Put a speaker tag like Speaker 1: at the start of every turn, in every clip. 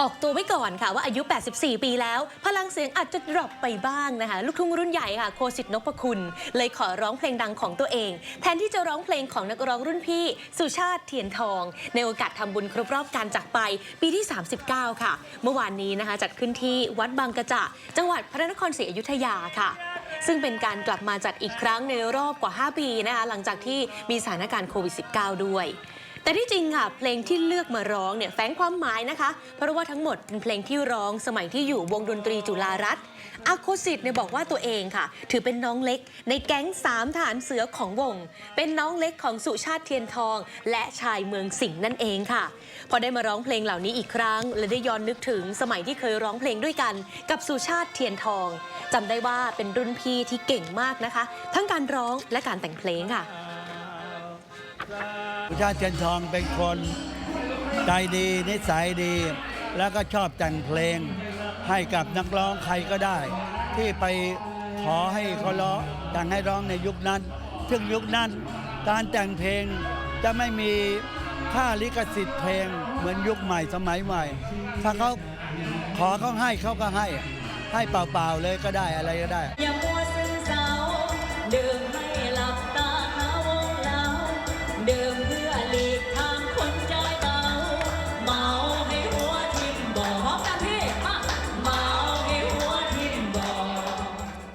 Speaker 1: ออกตัวไว้ก่อนค่ะว่าอายุ 84 ปีแล้ว พลังเสียงอาจจะดรอปไปบ้างนะคะ ลูกทุ่งรุ่นใหญ่ค่ะ โคสิทธิ์นพคุณ เลยขอร้องเพลงดังของตัวเอง แทนที่จะร้องเพลงของนักร้องรุ่นพี่ สุชาติเทียนทอง ในโอกาสทำบุญครบรอบการจากไปปีที่ 39 ค่ะ เมื่อวานนี้นะคะจัดขึ้นที่วัดบางกระจะจังหวัดพระนครศรีอยุธยาค่ะซึ่งเป็นการกลับมาจัดอีกครั้งในรอบกว่า 5 ปีนะคะหลังจากที่มีสถานการณ์โควิด -19 ด้วย แต่ที่จริงค่ะ เพลงที่เลือกมาร้องเนี่ยแฝงความหมายนะคะ เพราะว่าทั้งหมดเป็นเพลงที่ร้องสมัยที่อยู่วงดนตรีจุฬารัตน์อาโคสิตเนี่ยบอกว่าตัวเองค่ะ ถือเป็นน้องเล็ก ในแก๊งสามฐานเสือของวง เป็นน้องเล็กของสุชาติเทียนทอง และชายเมืองสิงห์นั่นเองค่ะ พอได้มาร้องเพลงเหล่านี้อีกครั้ง และได้ย้อนนึกถึงสมัยที่เคยร้องเพลงด้วยกัน กับสุชาติเทียนทองจำได้ว่าเป็นรุ่นพี่ที่เก่งมากนะคะ ทั้งการร้องและการแต่งเพลงค่ะ
Speaker 2: สุชาติเทียนทองเป็นคนใจดีนิสัยดี แล้วก็ชอบแต่งเพลง ให้กับนักร้องใครก็ได้ ที่ไปขอให้เขาร้องแต่งให้ร้องในยุคนั้น ซึ่งยุคนั้นการแต่งเพลงจะไม่มีค่าลิขสิทธิ์เพลงเหมือนยุคใหม่สมัยใหม่ ถ้าเขาขอเขาให้เขาก็ให้ ให้เปล่าๆเลยก็ได้อะไรก็ได้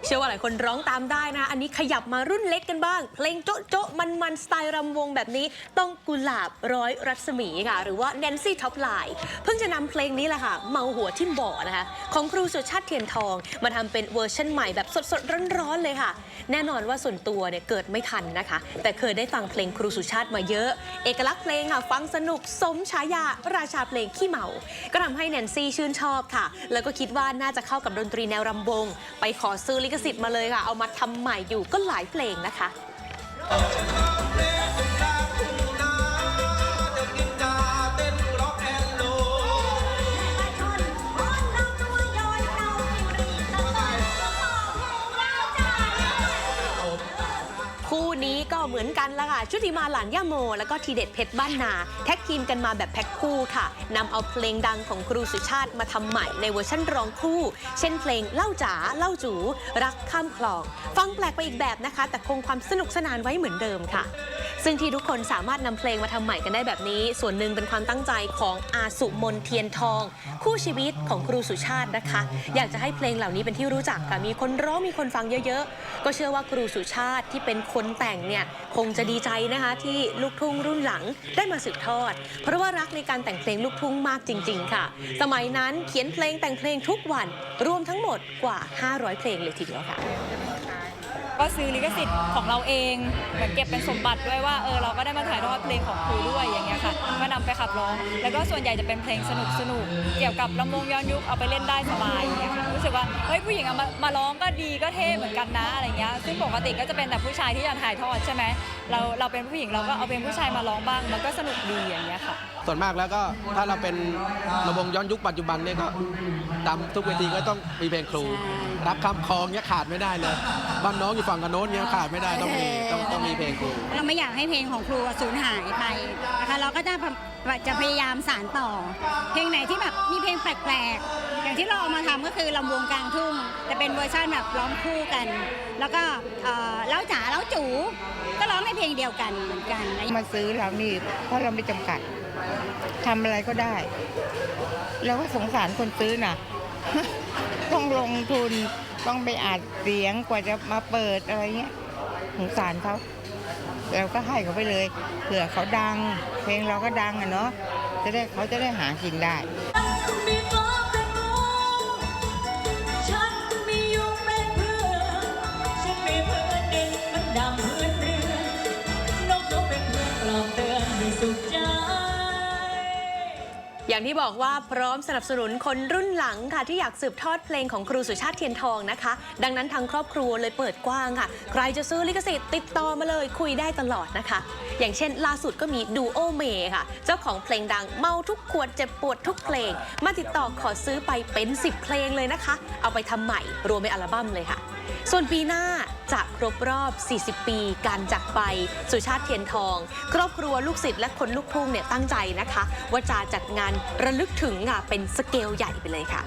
Speaker 3: เชื่
Speaker 1: อว่าหลายคนร้องตามได้นะ อันนี้ขยับมารุ่นเล็กกันบ้าง เพลงโจ๊ะโจ๊ะมันมันสไตล์รำวงแบบนี้ ต้องกุหลาบร้อยรัศมีค่ะ หรือว่าแนนซี่ท็อปไลน์เพิ่งจะนำเพลงนี้แหละค่ะ เมาหัวทิ่มบ่อนะคะ ของครูสุชาติเทียนทอง มาทำเป็นเวอร์ชันใหม่แบบสดๆร้อนๆเลยค่ะ แน่นอนว่าส่วนตัวเนี่ยเกิดไม่ทันนะคะ แต่เคยได้ฟังเพลงครูสุชาติมาเยอะ เอกลักษณ์เพลงค่ะฟังสนุกสมฉายาราชาเพลงขี้เมา ก็ทำให้แนนซี่ชื่นชอบค่ะ แล้วก็คิดว่าน่าจะเข้ากับดนตรีแนวรำวง ไปขอซื้อลิขสิทธิ์มาเลยค่ะ เอามาทำใหม่อยู่ก็หลายเพลงนะคะ กันละค่ะ ชุติมาหลานย่าโม แล้วก็ทีเด็ดเพชรบ้านนา แท็กทีมกันมาแบบแพ็คคู่ค่ะนำเอาเพลงดังของครูสุชาติมาทำใหม่ในเวอร์ชั่นร้องคู่ เช่นเพลงเล่าจ๋าเล่าจู รักข้ามคลอง ฟังแปลกไปอีกแบบนะคะ แต่คงความสนุกสนานไว้เหมือนเดิมค่ะ ซึ่งที่ทุกคนสามารถนำเพลงมาทำใหม่กันได้แบบนี้ ส่วนหนึ่งเป็นความตั้งใจของอาสุมนเทียนทอง คู่ชีวิตของครูสุชาตินะคะ อยากจะให้เพลงเหล่านี้เป็นที่รู้จักค่ะมีคนร้องมีคนฟังเยอะๆ ก็เชื่อว่าครูสุชาติที่เป็นคนแต่งเนี่ยคงจะดีใจนะคะที่ลูกทุ่งรุ่นหลังได้มาสืบทอด เพราะว่ารักในการแต่งเพลงลูกทุ่งมากจริง ๆ ค่ะ สมัยนั้นเขียนเพลงแต่งเพลงทุกวันรวมทั้งหมดกว่า 500 เพลงเลยทีเดียวค่ะ
Speaker 4: ก็ซื้อลิขสิทธิ์ของเราเองเหมือนเก็บเป็นสมบัติด้วยว่าเออเราก็ได้มาถ่ายทอดเพลงของครูด้วยอย่างเงี้ยค่ะก็นำไปขับร้อง แล้วก็ส่วนใหญ่จะเป็นเพลงสนุกสนุกๆเกี่ยวกับลำวงย้อนยุคเอาไปเล่นได้สบายอย่างเงี้ยค่ะรู้สึกว่าเฮ้ยผู้หญิงเอามามาร้องก็ดีก็เท่เหมือนกันนะอะไรเงี้ยซึ่งปกติก็จะเป็นแต่ผู้ชายที่จะถ่ายทอดใช่ไหมเราเราเป็นผู้หญิงเราก็เอาเพลงผู้ชายมาร้องบ้างมันก็สนุกดีอย่างเงี้ยค่ะ
Speaker 5: ส่วนมากแล้วก็ถ้าเราเป็นระวงย้อนยุคปัจจุบันเนี่ยก็ตามทุกเวทีก็ต้องมีเพลงครู รับคำคองเนี่ยขาดไม่ได้เลยบ้านน้องอยู่ฝั่งกันโน้นเนี่ยขาดไม่ได้ต้องมีต้องต้องมีเพลงครู
Speaker 6: เราไม่อยากให้เพลงของครูสูญหายไปนะคะเราก็จะจะพยายามสานต่อ เพลงไหนที่แบบมีเพลงแปลกๆอย่างที่เราเอามาทำก็คือลำวงกลางทุ่ง แต่เป็นเวอร์ชันแบบร้องคู่กัน แล้วก็เอ่อเล้าจ๋าเล้าจูก็ร้องในเพลงเดียวกันเหมือนกัน
Speaker 7: มาซื้อเรานี่เพราะเราไม่จำกัดทำอะไรก็ได้เราก็สงสารคนซื้อน่ะ ต้องลงทุนต้องไปอัดเสียงกว่าจะมาเปิดอะไรเงี้ยสงสารเขาเราก็ให้เขาไปเลยเผื่อเขาดัง เพลงเราก็ดังอะเนาะจะได้เขาจะได้หากินได้
Speaker 3: มีฟ้าเป็นหมองฉันมียุงเป็นเพื่อนฉันมีเพื่อนดินมันดำพื้นเรือนนกเขาเป็นเพื่อนปลอบเตือนให้สุขใจ
Speaker 1: อย่างที่บอกว่าพร้อมสนับสนุนคนรุ่นหลังค่ะ ที่อยากสืบทอดเพลงของครูสุชาติเทียนทองนะคะ ดังนั้นทางครอบครัวเลยเปิดกว้างค่ะ ใครจะซื้อลิขสิทธิ์ติดต่อมาเลยคุยได้ตลอดนะคะ อย่างเช่นล่าสุดก็มีดูโอเมค่ะ เจ้าของเพลงดังเมาทุกขวดเจ็บปวดทุกเพลง มาติดต่อขอซื้อไปเป็น 10 เพลงเลยนะคะ เอาไปทำใหม่รวมเป็นอัลบั้มเลยค่ะ ส่วนปีหน้า จะครบรอบ 40 ปี การจากไปสุชาติเทียนทอง ครอบครัวลูกศิษย์และคนลูกทุ่งเนี่ยตั้งใจนะคะ ว่าจะจัดงานระลึกถึงค่ะเป็นสเกลใหญ่ไปเลยค่ะ